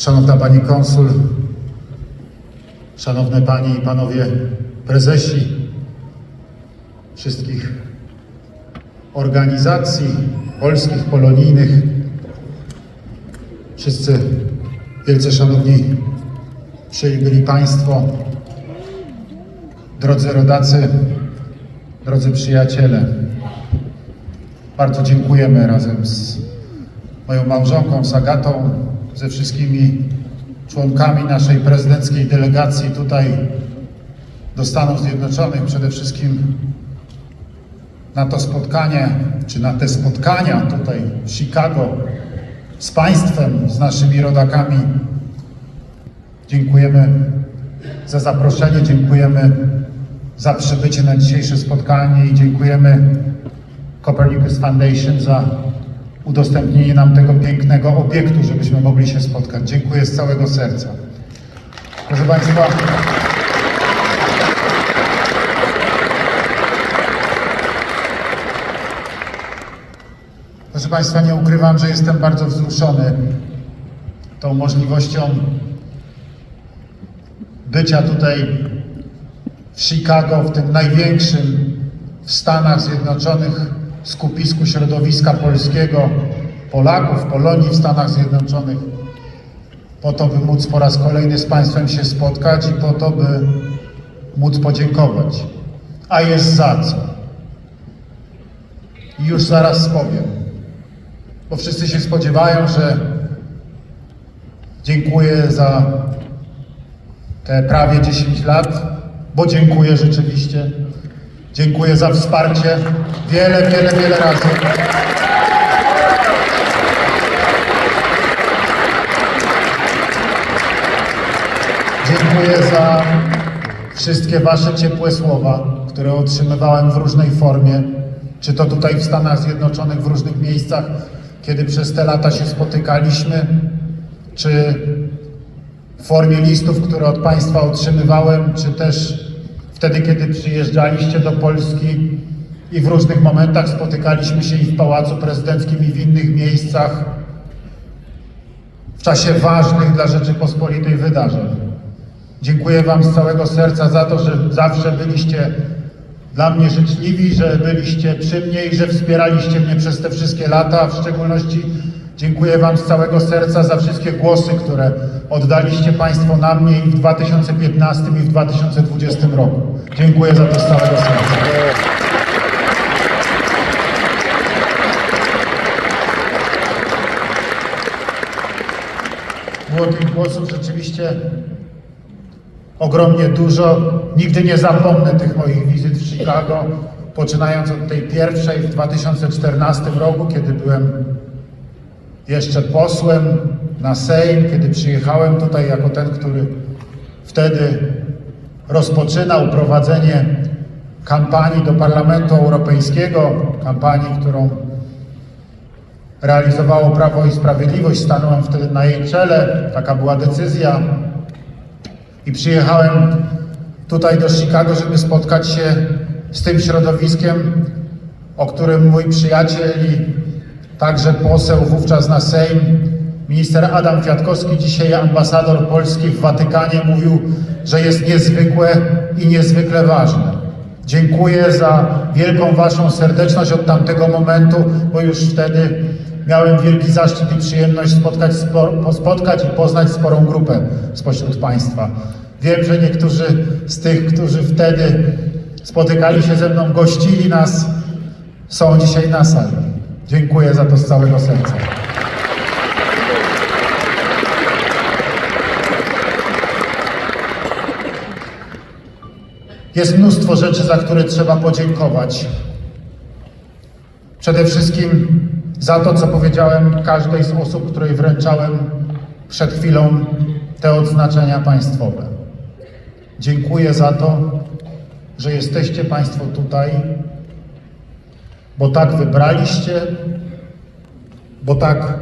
Szanowna Pani Konsul, Szanowne Panie i Panowie Prezesi wszystkich organizacji polskich, polonijnych, wszyscy wielce szanowni przybyli Państwo, drodzy rodacy, drodzy przyjaciele. Bardzo dziękujemy razem z moją małżonką, z Agatą, ze wszystkimi członkami naszej prezydenckiej delegacji tutaj do Stanów Zjednoczonych, przede wszystkim na to spotkanie, czy na te spotkania tutaj w Chicago z Państwem, z naszymi rodakami. Dziękujemy za zaproszenie, dziękujemy za przybycie na dzisiejsze spotkanie i dziękujemy Copernicus Foundation za udostępnienie nam tego pięknego obiektu, żebyśmy mogli się spotkać. Dziękuję z całego serca. Proszę Państwa, Proszę Państwa, nie ukrywam, że jestem bardzo wzruszony tą możliwością bycia tutaj w Chicago, w tym największym w Stanach Zjednoczonych skupisku środowiska polskiego, Polaków, Polonii w Stanach Zjednoczonych, po to, by móc po raz kolejny z Państwem się spotkać i po to, by móc podziękować. A jest za co. I już zaraz powiem, bo wszyscy się spodziewają, że dziękuję za te prawie 10 lat, bo dziękuję rzeczywiście. Dziękuję za wsparcie. Wiele, wiele, wiele razy. Dziękuję za wszystkie Wasze ciepłe słowa, które otrzymywałem w różnej formie, czy to tutaj w Stanach Zjednoczonych, w różnych miejscach, kiedy przez te lata się spotykaliśmy, czy w formie listów, które od Państwa otrzymywałem, czy też wtedy, kiedy przyjeżdżaliście do Polski i w różnych momentach spotykaliśmy się i w Pałacu Prezydenckim, i w innych miejscach w czasie ważnych dla Rzeczypospolitej wydarzeń. Dziękuję Wam z całego serca za to, że zawsze byliście dla mnie życzliwi, że byliście przy mnie i że wspieraliście mnie przez te wszystkie lata. W szczególności dziękuję Wam z całego serca za wszystkie głosy, które oddaliście Państwo na mnie i w 2015 i w 2020 roku. Dziękuję za to z całego serca. Było tych głosów rzeczywiście ogromnie dużo. Nigdy nie zapomnę tych moich wizyt w Chicago, poczynając od tej pierwszej w 2014 roku, kiedy byłem jeszcze posłem na Sejm, kiedy przyjechałem tutaj jako ten, który wtedy rozpoczynał prowadzenie kampanii do Parlamentu Europejskiego, kampanii, którą realizowało Prawo i Sprawiedliwość. Stanąłem wtedy na jej czele, taka była decyzja. I przyjechałem tutaj do Chicago, żeby spotkać się z tym środowiskiem, o którym mój przyjaciel i także poseł wówczas na Sejm, minister Adam Kwiatkowski, dzisiaj ambasador Polski w Watykanie, mówił, że jest niezwykłe i niezwykle ważne. Dziękuję za wielką Waszą serdeczność od tamtego momentu, bo już wtedy miałem wielki zaszczyt i przyjemność spotkać, spotkać i poznać sporą grupę spośród Państwa. Wiem, że niektórzy z tych, którzy wtedy spotykali się ze mną, gościli nas, są dzisiaj na sali. Dziękuję za to z całego serca. Jest mnóstwo rzeczy, za które trzeba podziękować. Przede wszystkim za to, co powiedziałem każdej z osób, której wręczałem przed chwilą te odznaczenia państwowe. Dziękuję za to, że jesteście Państwo tutaj, bo tak wybraliście, bo tak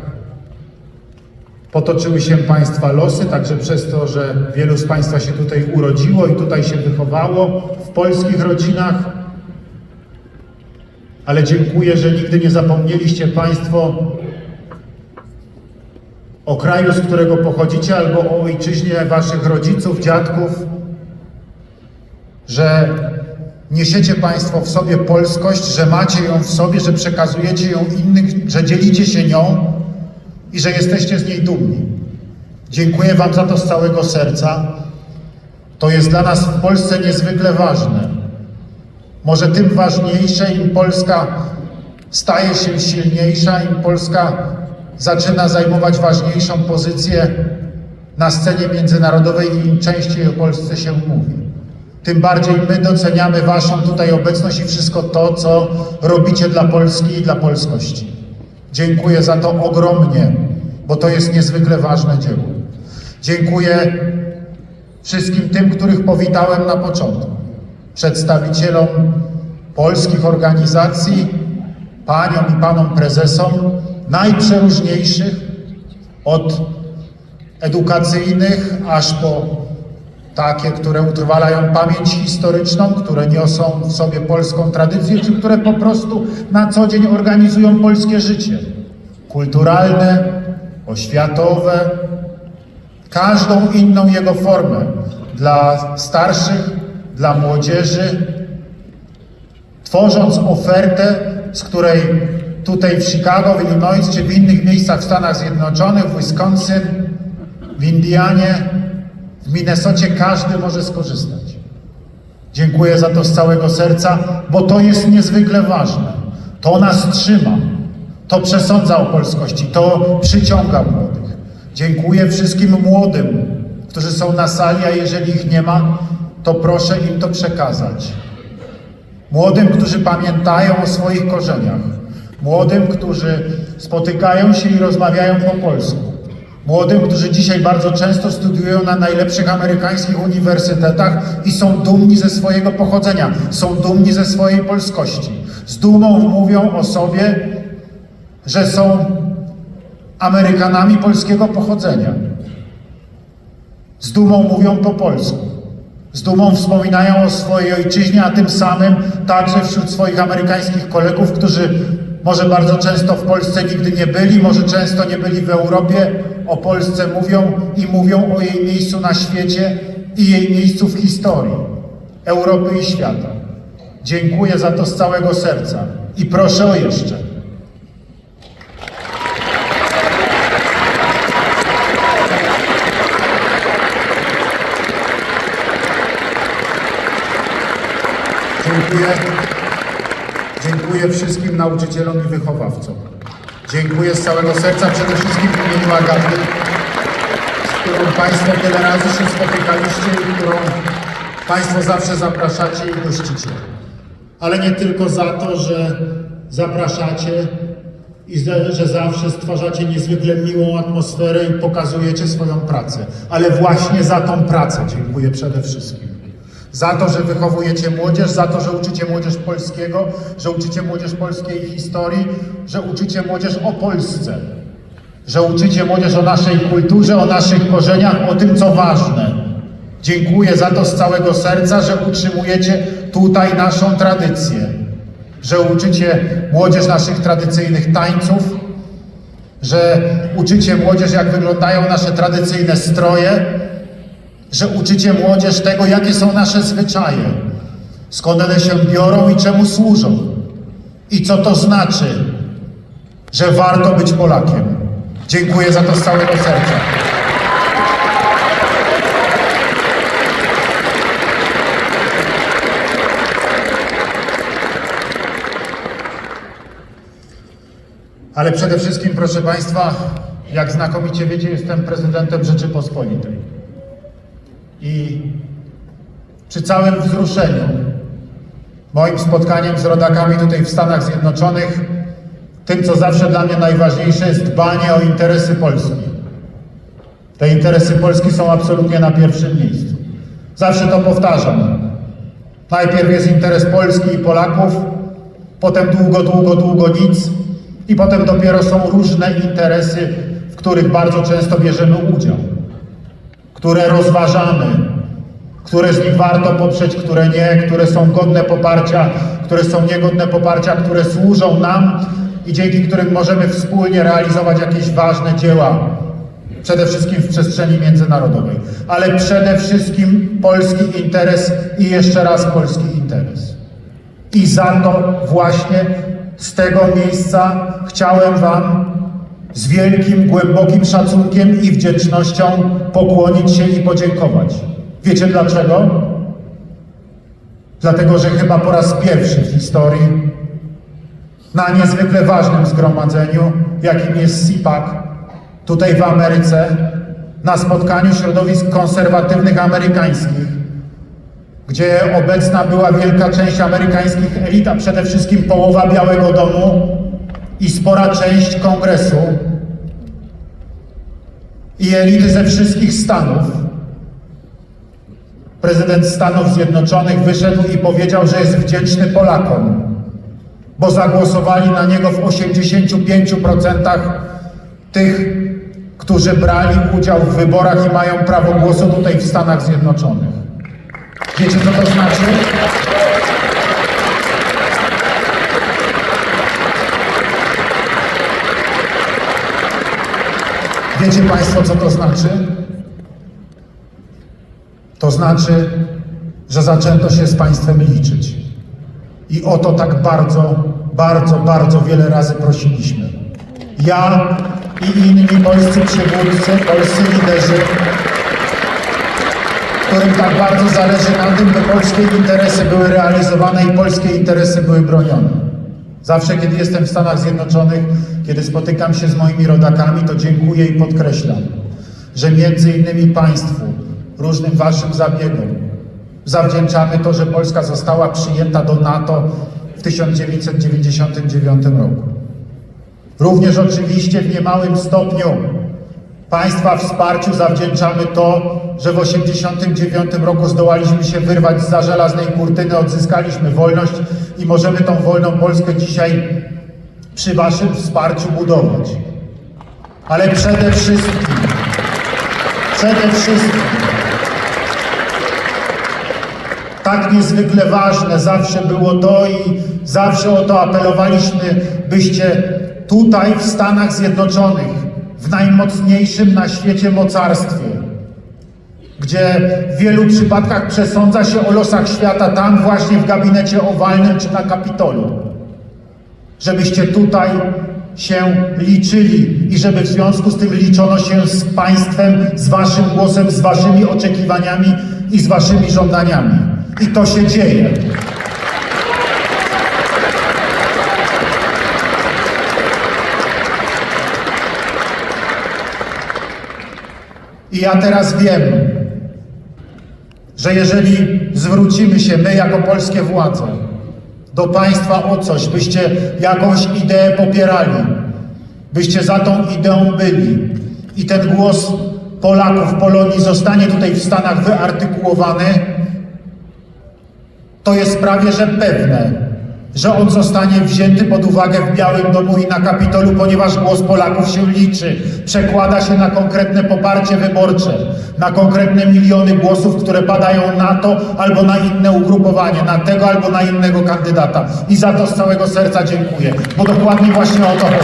potoczyły się Państwa losy, także przez to, że wielu z Państwa się tutaj urodziło i tutaj się wychowało w polskich rodzinach. Ale dziękuję, że nigdy nie zapomnieliście Państwo o kraju, z którego pochodzicie, albo o ojczyźnie waszych rodziców, dziadków, że niesiecie Państwo w sobie polskość, że macie ją w sobie, że przekazujecie ją innym, że dzielicie się nią i że jesteście z niej dumni. Dziękuję Wam za to z całego serca. To jest dla nas w Polsce niezwykle ważne. Może tym ważniejsze, im Polska staje się silniejsza, im Polska zaczyna zajmować ważniejszą pozycję na scenie międzynarodowej i im częściej o Polsce się mówi. Tym bardziej my doceniamy Waszą tutaj obecność i wszystko to, co robicie dla Polski i dla polskości. Dziękuję za to ogromnie, bo to jest niezwykle ważne dzieło. Dziękuję wszystkim tym, których powitałem na początku. Przedstawicielom polskich organizacji, paniom i panom prezesom, najprzeróżniejszych, od edukacyjnych aż po takie, które utrwalają pamięć historyczną, które niosą w sobie polską tradycję, czy które po prostu na co dzień organizują polskie życie. Kulturalne, oświatowe, każdą inną jego formę dla starszych, dla młodzieży, tworząc ofertę, z której tutaj w Chicago, w Illinois czy w innych miejscach w Stanach Zjednoczonych, w Wisconsin, w Indianie, w Minnesocie każdy może skorzystać. Dziękuję za to z całego serca, bo to jest niezwykle ważne. To nas trzyma, to przesądza o polskości, to przyciąga młodych. Dziękuję wszystkim młodym, którzy są na sali, a jeżeli ich nie ma, to proszę im to przekazać. Młodym, którzy pamiętają o swoich korzeniach. Młodym, którzy spotykają się i rozmawiają po polsku. Młodym, którzy dzisiaj bardzo często studiują na najlepszych amerykańskich uniwersytetach i są dumni ze swojego pochodzenia, są dumni ze swojej polskości. Z dumą mówią o sobie, że są Amerykanami polskiego pochodzenia. Z dumą mówią po polsku. Z dumą wspominają o swojej ojczyźnie, a tym samym także wśród swoich amerykańskich kolegów, którzy może bardzo często w Polsce nigdy nie byli, może często nie byli w Europie, o Polsce mówią i mówią o jej miejscu na świecie i jej miejscu w historii Europy i świata. Dziękuję za to z całego serca i proszę o jeszcze. Dziękuję. Dziękuję wszystkim nauczycielom i wychowawcom. Dziękuję z całego serca przede wszystkim w imieniu Agaty, z którą Państwo wiele razy się spotykaliście i którą Państwo zawsze zapraszacie i gościcie. Ale nie tylko za to, że zapraszacie i że, że zawsze stwarzacie niezwykle miłą atmosferę i pokazujecie swoją pracę, ale właśnie za tą pracę dziękuję przede wszystkim. Za to, że wychowujecie młodzież, za to, że uczycie młodzież polskiego, że uczycie młodzież polskiej historii, że uczycie młodzież o Polsce, że uczycie młodzież o naszej kulturze, o naszych korzeniach, o tym, co ważne. Dziękuję za to z całego serca, że utrzymujecie tutaj naszą tradycję, że uczycie młodzież naszych tradycyjnych tańców, że uczycie młodzież, jak wyglądają nasze tradycyjne stroje, że uczycie młodzież tego, jakie są nasze zwyczaje, skąd one się biorą i czemu służą, i co to znaczy, że warto być Polakiem. Dziękuję za to z całego serca. Ale przede wszystkim, proszę Państwa, jak znakomicie wiecie, jestem prezydentem Rzeczypospolitej. I przy całym wzruszeniu moim spotkaniem z rodakami tutaj w Stanach Zjednoczonych, tym co zawsze dla mnie najważniejsze jest dbanie o interesy Polski. Te interesy Polski są absolutnie na pierwszym miejscu. Zawsze to powtarzam. Najpierw jest interes Polski i Polaków, potem długo, długo, długo nic i potem dopiero są różne interesy, w których bardzo często bierzemy udział które rozważamy, które z nich warto poprzeć, które nie, które są godne poparcia, które są niegodne poparcia, które służą nam i dzięki którym możemy wspólnie realizować jakieś ważne dzieła Przede wszystkim w przestrzeni międzynarodowej, ale przede wszystkim polski interes i jeszcze raz polski interes. I za to właśnie z tego miejsca chciałem Wam z wielkim, głębokim szacunkiem i wdzięcznością pokłonić się i podziękować. Wiecie dlaczego? Dlatego, że chyba po raz pierwszy w historii na niezwykle ważnym zgromadzeniu, jakim jest CIPAC, tutaj w Ameryce, na spotkaniu środowisk konserwatywnych amerykańskich, gdzie obecna była wielka część amerykańskich elit, a przede wszystkim połowa Białego Domu i spora część kongresu i elity ze wszystkich stanów. Prezydent Stanów Zjednoczonych wyszedł i powiedział, że jest wdzięczny Polakom, bo zagłosowali na niego w 85% tych, którzy brali udział w wyborach i mają prawo głosu tutaj w Stanach Zjednoczonych. Wiecie, co to znaczy? Wiecie Państwo, co to znaczy? To znaczy, że zaczęto się z państwem liczyć. I o to tak bardzo, bardzo, bardzo wiele razy prosiliśmy. Ja i inni polscy przywódcy, polscy liderzy, którym tak bardzo zależy na tym, by polskie interesy były realizowane i polskie interesy były bronione. Zawsze, kiedy jestem w Stanach Zjednoczonych, kiedy spotykam się z moimi rodakami, to dziękuję i podkreślam, że między innymi Państwu, różnym Waszym zabiegom, zawdzięczamy to, że Polska została przyjęta do NATO w 1999 roku. Również oczywiście w niemałym stopniu Państwa wsparciu zawdzięczamy to, że w 1989 roku zdołaliśmy się wyrwać za żelaznej kurtyny, odzyskaliśmy wolność i możemy tą wolną Polskę dzisiaj przy Waszym wsparciu budować. Ale przede wszystkim, przede wszystkim, tak niezwykle ważne zawsze było to i zawsze o to apelowaliśmy, byście tutaj w Stanach Zjednoczonych, w najmocniejszym na świecie mocarstwie, gdzie w wielu przypadkach przesądza się o losach świata tam właśnie w gabinecie owalnym czy na Kapitolu, żebyście tutaj się liczyli i żeby w związku z tym liczono się z państwem, z waszym głosem, z waszymi oczekiwaniami i z waszymi żądaniami. I to się dzieje. I ja teraz wiem, że jeżeli zwrócimy się my jako polskie władze do państwa o coś, byście jakąś ideę popierali, byście za tą ideą byli. I ten głos Polaków, Polonii zostanie tutaj w Stanach wyartykułowany, to jest prawie że pewne, że on zostanie wzięty pod uwagę w Białym Domu i na Kapitolu, ponieważ głos Polaków się liczy, przekłada się na konkretne poparcie wyborcze, na konkretne miliony głosów, które padają na to albo na inne ugrupowanie, na tego albo na innego kandydata. I za to z całego serca dziękuję, bo dokładnie właśnie o to chodzi.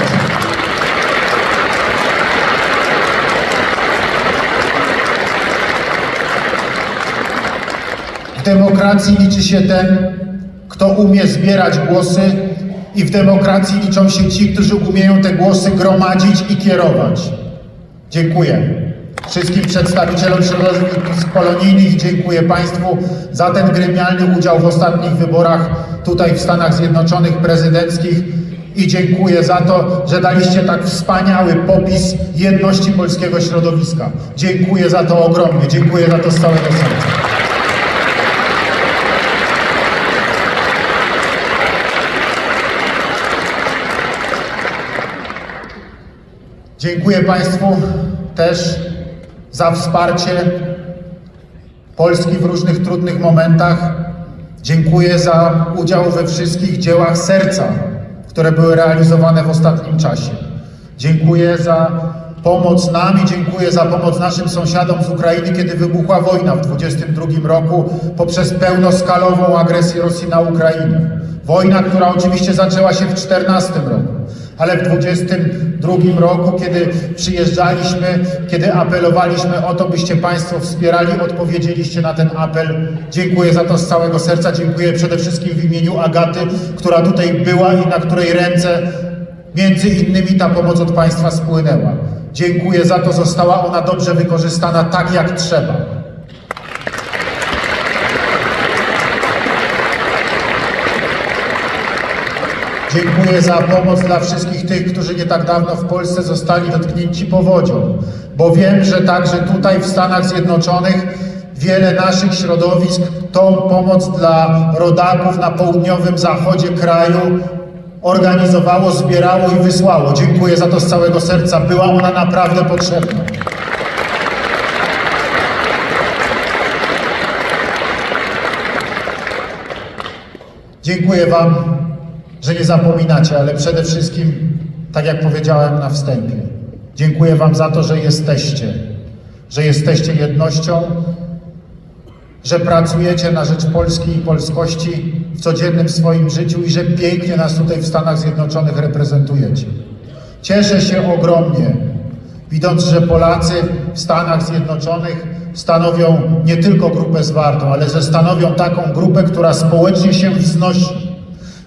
W demokracji liczy się ten, kto umie zbierać głosy i w demokracji liczą się ci, którzy umieją te głosy gromadzić i kierować. Dziękuję wszystkim przedstawicielom środowisk polonijnych i dziękuję Państwu za ten gremialny udział w ostatnich wyborach tutaj w Stanach Zjednoczonych prezydenckich i dziękuję za to, że daliście tak wspaniały popis jedności polskiego środowiska. Dziękuję za to ogromnie, dziękuję za to z całego serca. Dziękuję Państwu też za wsparcie Polski w różnych trudnych momentach. Dziękuję za udział we wszystkich dziełach serca, które były realizowane w ostatnim czasie. Dziękuję za pomoc nam i dziękuję za pomoc naszym sąsiadom z Ukrainy, kiedy wybuchła wojna w 2022 roku poprzez pełnoskalową agresję Rosji na Ukrainę. Wojna, która oczywiście zaczęła się w 2014 roku, Ale w 22 roku, kiedy przyjeżdżaliśmy, kiedy apelowaliśmy o to, byście Państwo wspierali, odpowiedzieliście na ten apel. Dziękuję za to z całego serca. Dziękuję przede wszystkim w imieniu Agaty, która tutaj była i na której ręce między innymi ta pomoc od Państwa spłynęła. Dziękuję za to, została ona dobrze wykorzystana tak jak trzeba. Dziękuję za pomoc dla wszystkich tych, którzy nie tak dawno w Polsce zostali dotknięci powodzią, bo wiem, że także tutaj w Stanach Zjednoczonych wiele naszych środowisk tą pomoc dla rodaków na południowym zachodzie kraju organizowało, zbierało i wysłało. Dziękuję za to z całego serca. Była ona naprawdę potrzebna. Dziękuję Wam, że nie zapominacie, ale przede wszystkim, tak jak powiedziałem na wstępie, dziękuję Wam za to, że jesteście, że jesteście jednością, że pracujecie na rzecz Polski i polskości w codziennym swoim życiu i że pięknie nas tutaj w Stanach Zjednoczonych reprezentujecie. Cieszę się ogromnie, widząc, że Polacy w Stanach Zjednoczonych stanowią nie tylko grupę zwartą, ale że stanowią taką grupę, która społecznie się wznosi,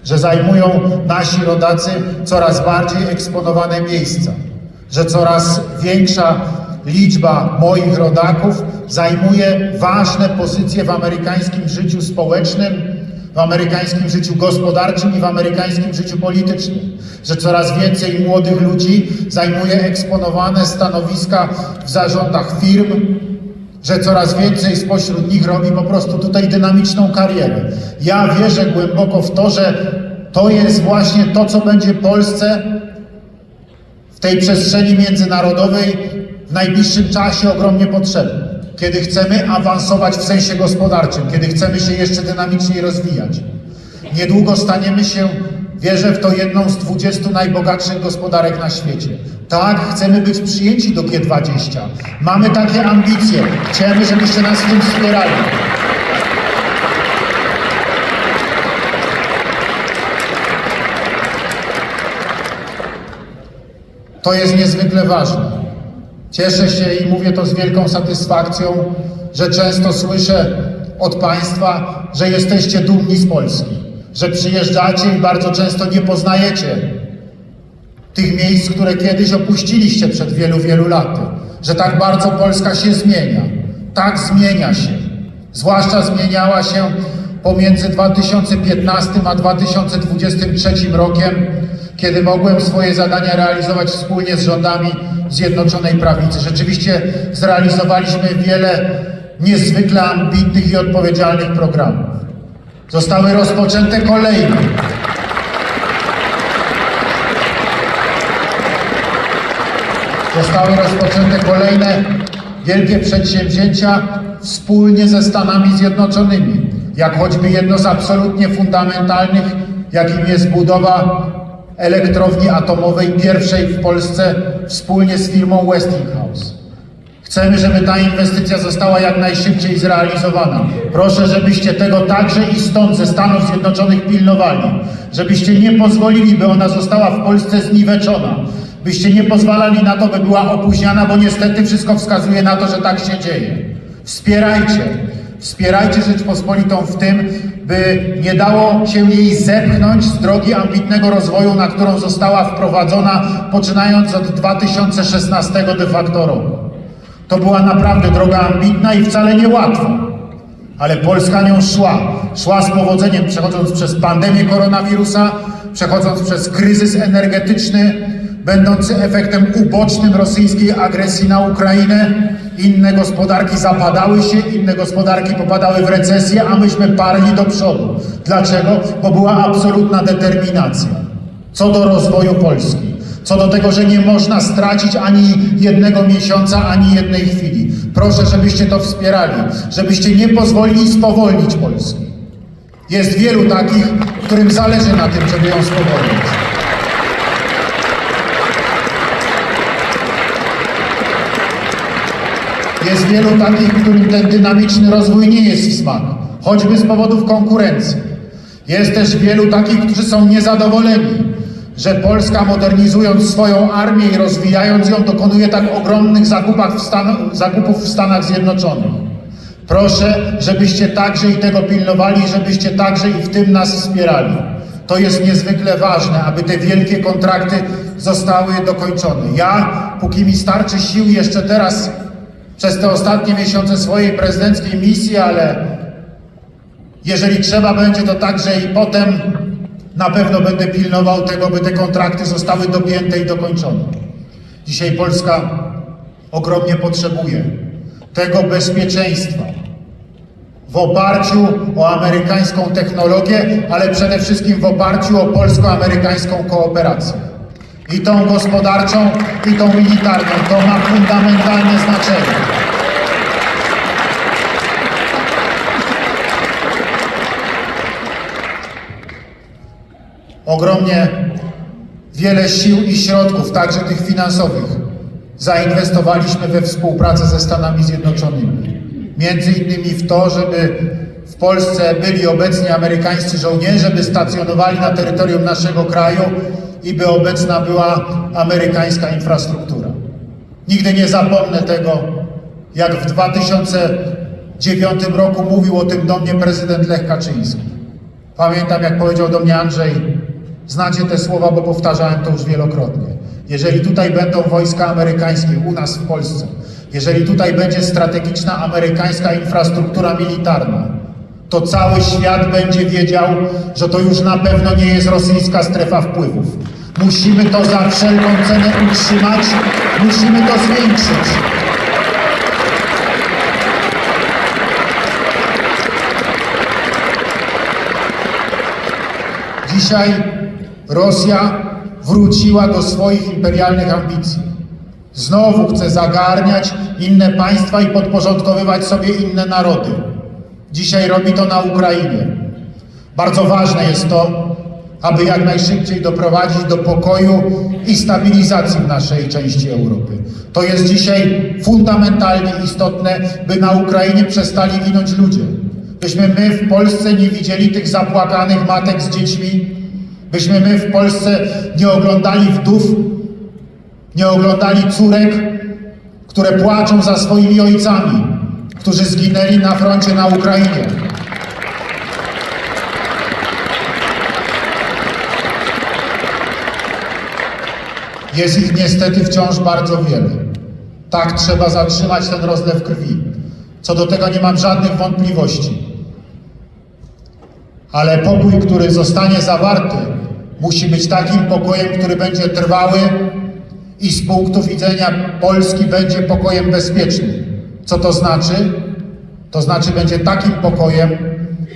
że zajmują nasi rodacy coraz bardziej eksponowane miejsca, że coraz większa liczba moich rodaków zajmuje ważne pozycje w amerykańskim życiu społecznym, w amerykańskim życiu gospodarczym i w amerykańskim życiu politycznym. Że coraz więcej młodych ludzi zajmuje eksponowane stanowiska w zarządach firm, że coraz więcej spośród nich robi po prostu tutaj dynamiczną karierę. Ja wierzę głęboko w to, że to jest właśnie to, co będzie Polsce w tej przestrzeni międzynarodowej w najbliższym czasie ogromnie potrzebne. Kiedy chcemy awansować w sensie gospodarczym, kiedy chcemy się jeszcze dynamiczniej rozwijać. Niedługo staniemy się, wierzę w to, jedną z 20 najbogatszych gospodarek na świecie. Tak, chcemy być przyjęci do G20. Mamy takie ambicje. Chcemy, żebyście nas w tym wspierali. To jest niezwykle ważne. Cieszę się i mówię to z wielką satysfakcją, że często słyszę od Państwa, że jesteście dumni z Polski, że przyjeżdżacie i bardzo często nie poznajecie tych miejsc, które kiedyś opuściliście przed wielu, wielu laty, że tak bardzo Polska się zmienia. Tak zmienia się. Zwłaszcza zmieniała się pomiędzy 2015 a 2023 rokiem, kiedy mogłem swoje zadania realizować wspólnie z rządami Zjednoczonej Prawicy. Rzeczywiście zrealizowaliśmy wiele niezwykle ambitnych i odpowiedzialnych programów. Zostały rozpoczęte kolejne. Zostały rozpoczęte kolejne wielkie przedsięwzięcia wspólnie ze Stanami Zjednoczonymi, jak choćby jedno z absolutnie fundamentalnych, jakim jest budowa elektrowni atomowej, pierwszej w Polsce, wspólnie z firmą Westinghouse. Chcemy, żeby ta inwestycja została jak najszybciej zrealizowana. Proszę, żebyście tego także i stąd ze Stanów Zjednoczonych pilnowali. Żebyście nie pozwolili, by ona została w Polsce zniweczona. Byście nie pozwalali na to, by była opóźniana, bo niestety wszystko wskazuje na to, że tak się dzieje. Wspierajcie. Wspierajcie Rzeczpospolitą w tym, by nie dało się jej zepchnąć z drogi ambitnego rozwoju, na którą została wprowadzona, poczynając od 2016 de facto roku. To była naprawdę droga ambitna i wcale niełatwa. Ale Polska nią szła. Szła z powodzeniem, przechodząc przez pandemię koronawirusa, przechodząc przez kryzys energetyczny, będący efektem ubocznym rosyjskiej agresji na Ukrainę. Inne gospodarki zapadały się, inne gospodarki popadały w recesję, a myśmy parli do przodu. Dlaczego? Bo była absolutna determinacja co do rozwoju Polski. Co do tego, że nie można stracić ani jednego miesiąca, ani jednej chwili. Proszę, żebyście to wspierali, żebyście nie pozwolili spowolnić Polski. Jest wielu takich, którym zależy na tym, żeby ją spowolnić. Jest wielu takich, którym ten dynamiczny rozwój nie jest w smak, choćby z powodów konkurencji. Jest też wielu takich, którzy są niezadowoleni, że Polska modernizując swoją armię i rozwijając ją dokonuje tak ogromnych w Stan zakupów w Stanach Zjednoczonych. Proszę, żebyście także i tego pilnowali, żebyście także i w tym nas wspierali. To jest niezwykle ważne, aby te wielkie kontrakty zostały dokończone. Ja, póki mi starczy sił jeszcze teraz przez te ostatnie miesiące swojej prezydenckiej misji, ale jeżeli trzeba będzie, to także i potem na pewno będę pilnował tego, by te kontrakty zostały dopięte i dokończone. Dzisiaj Polska ogromnie potrzebuje tego bezpieczeństwa w oparciu o amerykańską technologię, ale przede wszystkim w oparciu o polsko-amerykańską kooperację. I tą gospodarczą, i tą militarną. To ma fundamentalne znaczenie. Ogromnie wiele sił i środków, także tych finansowych, zainwestowaliśmy we współpracę ze Stanami Zjednoczonymi. Między innymi w to, żeby w Polsce byli obecni amerykańscy żołnierze, by stacjonowali na terytorium naszego kraju i by obecna była amerykańska infrastruktura. Nigdy nie zapomnę tego, jak w 2009 roku mówił o tym do mnie prezydent Lech Kaczyński. Pamiętam, jak powiedział do mnie Andrzej, znacie te słowa, bo powtarzałem to już wielokrotnie. Jeżeli tutaj będą wojska amerykańskie u nas w Polsce, jeżeli tutaj będzie strategiczna amerykańska infrastruktura militarna, to cały świat będzie wiedział, że to już na pewno nie jest rosyjska strefa wpływów. Musimy to za wszelką cenę utrzymać, musimy to zwiększyć. Dzisiaj Rosja wróciła do swoich imperialnych ambicji. Znowu chce zagarniać inne państwa i podporządkowywać sobie inne narody. Dzisiaj robi to na Ukrainie. Bardzo ważne jest to, aby jak najszybciej doprowadzić do pokoju i stabilizacji w naszej części Europy. To jest dzisiaj fundamentalnie istotne, by na Ukrainie przestali ginąć ludzie. Byśmy my w Polsce nie widzieli tych zapłakanych matek z dziećmi, byśmy my w Polsce nie oglądali wdów, nie oglądali córek, które płaczą za swoimi ojcami, którzy zginęli na froncie na Ukrainie. Jest ich niestety wciąż bardzo wiele. Tak trzeba zatrzymać ten rozlew krwi. Co do tego nie mam żadnych wątpliwości. Ale pokój, który zostanie zawarty, musi być takim pokojem, który będzie trwały i z punktu widzenia Polski będzie pokojem bezpiecznym. Co to znaczy? To znaczy będzie takim pokojem,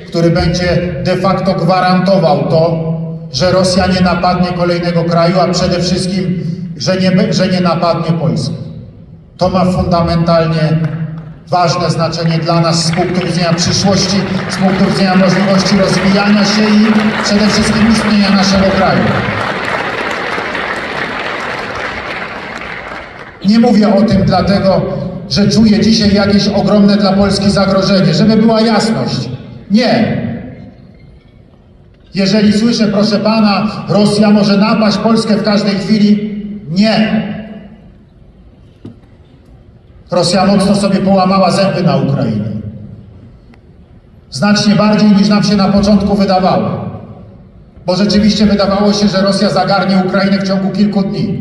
który będzie de facto gwarantował to, że Rosja nie napadnie kolejnego kraju, a przede wszystkim, że nie, że nie napadnie Polski. To ma fundamentalnie ważne znaczenie dla nas z punktu widzenia przyszłości, z punktu widzenia możliwości rozwijania się i przede wszystkim istnienia naszego kraju. Nie mówię o tym dlatego, że czuję dzisiaj jakieś ogromne dla Polski zagrożenie, żeby była jasność. Nie. Jeżeli słyszę, proszę pana, Rosja może napaść Polskę w każdej chwili, nie. Rosja mocno sobie połamała zęby na Ukrainie. Znacznie bardziej niż nam się na początku wydawało. Bo rzeczywiście wydawało się, że Rosja zagarnie Ukrainę w ciągu kilku dni.